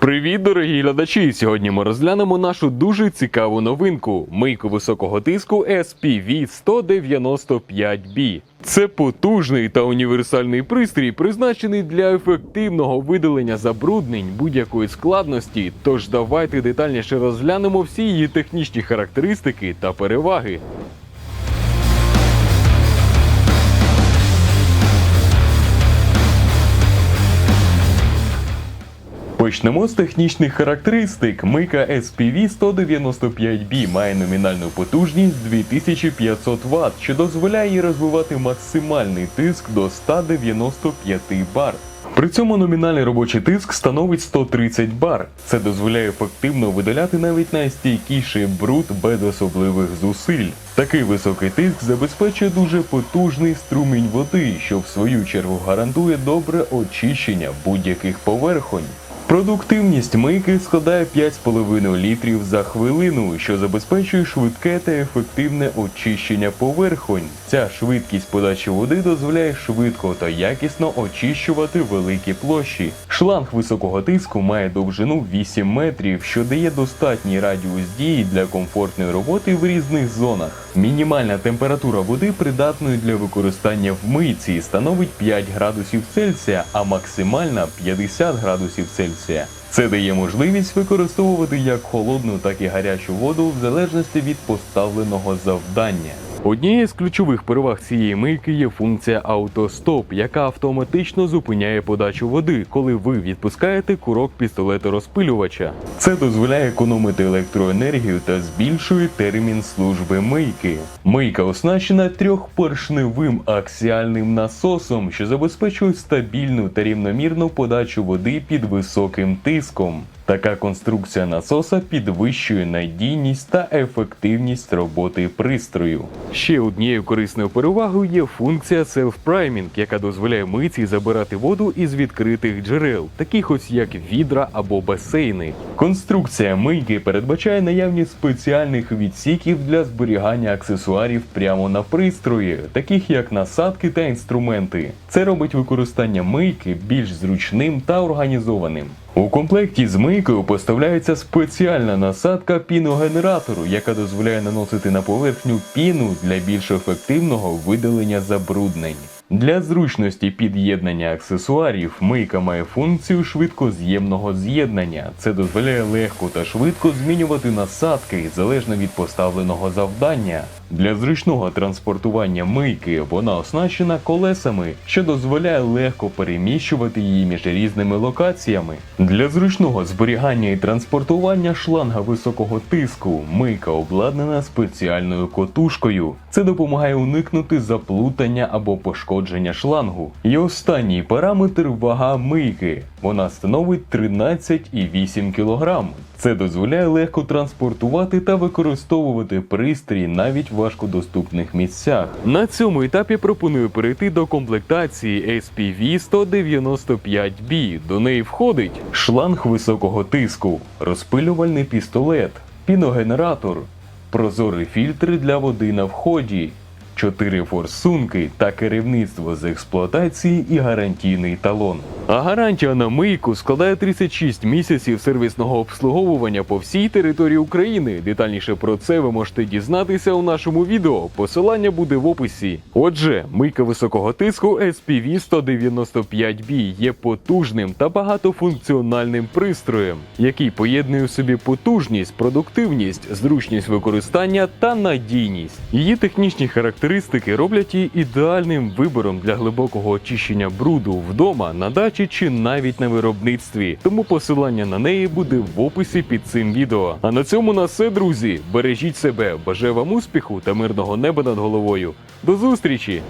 Привіт, дорогі глядачі! Сьогодні ми розглянемо нашу дуже цікаву новинку мийку високого тиску SPV 195B. Це потужний та універсальний пристрій, призначений для ефективного видалення забруднень будь-якої складності. Тож давайте детальніше розглянемо всі її технічні характеристики та переваги. Почнемо з технічних характеристик. Мийка SPV 195B має номінальну потужність 2500 Вт, що дозволяє їй розвивати максимальний тиск до 195 бар. При цьому номінальний робочий тиск становить 130 бар. Це дозволяє ефективно видаляти навіть найстійкіший бруд без особливих зусиль. Такий високий тиск забезпечує дуже потужний струмінь води, що в свою чергу гарантує добре очищення будь-яких поверхонь. Продуктивність мийки складає 5,5 літрів за хвилину, що забезпечує швидке та ефективне очищення поверхонь. Ця швидкість подачі води дозволяє швидко та якісно очищувати великі площі. Шланг високого тиску має довжину 8 метрів, що дає достатній радіус дії для комфортної роботи в різних зонах. Мінімальна температура води придатної для використання в мийці становить 5 градусів Цельсія, а максимальна 50 градусів Цельсія. Це дає можливість використовувати як холодну, так і гарячу воду в залежності від поставленого завдання. Однією з ключових переваг цієї мийки є функція автостоп, яка автоматично зупиняє подачу води, коли ви відпускаєте курок пістолету розпилювача. Це дозволяє економити електроенергію та збільшує термін служби мийки. Мийка оснащена трьохпоршневим аксіальним насосом, що забезпечує стабільну та рівномірну подачу води під високим тиском. Така конструкція насоса підвищує надійність та ефективність роботи пристрою. Ще однією корисною перевагою є функція self-priming, яка дозволяє митці забирати воду із відкритих джерел, таких ось як відра або басейни. Конструкція мийки передбачає наявність спеціальних відсіків для зберігання аксесуарів прямо на пристрої, таких як насадки та інструменти. Це робить використання мийки більш зручним та організованим. У комплекті з мийкою поставляється спеціальна насадка піногенератору, яка дозволяє наносити на поверхню піну для більш ефективного видалення забруднень. Для зручності під'єднання аксесуарів мийка має функцію швидкоз'ємного з'єднання. Це дозволяє легко та швидко змінювати насадки залежно від поставленого завдання. Для зручного транспортування мийки вона оснащена колесами, що дозволяє легко переміщувати її між різними локаціями. Для зручного зберігання і транспортування шланга високого тиску мийка обладнана спеціальною котушкою. Це допомагає уникнути заплутання або пошкодження шлангу. І останній параметр вага мийки. Вона становить 13,8 кг. Це дозволяє легко транспортувати та використовувати пристрій навіть в важкодоступних місцях. На цьому етапі пропоную перейти до комплектації SPV 195B. До неї входить шланг високого тиску, розпилювальний пістолет, піногенератор, прозорі фільтри для води на вході. Чотири форсунки та керівництво з експлуатації і гарантійний талон. А гарантія на мийку складає 36 місяців сервісного обслуговування по всій території України. Детальніше про це ви можете дізнатися у нашому відео. Посилання буде в описі. Отже, мийка високого тиску SPV 195B є потужним та багатофункціональним пристроєм, який поєднує в собі потужність, продуктивність, зручність використання та надійність. Її технічні характеристики роблять її ідеальним вибором для глибокого очищення бруду вдома, на дачі чи навіть на виробництві. Тому посилання на неї буде в описі під цим відео. А на цьому на все, друзі. Бережіть себе, бажаю вам успіху та мирного неба над головою. До зустрічі!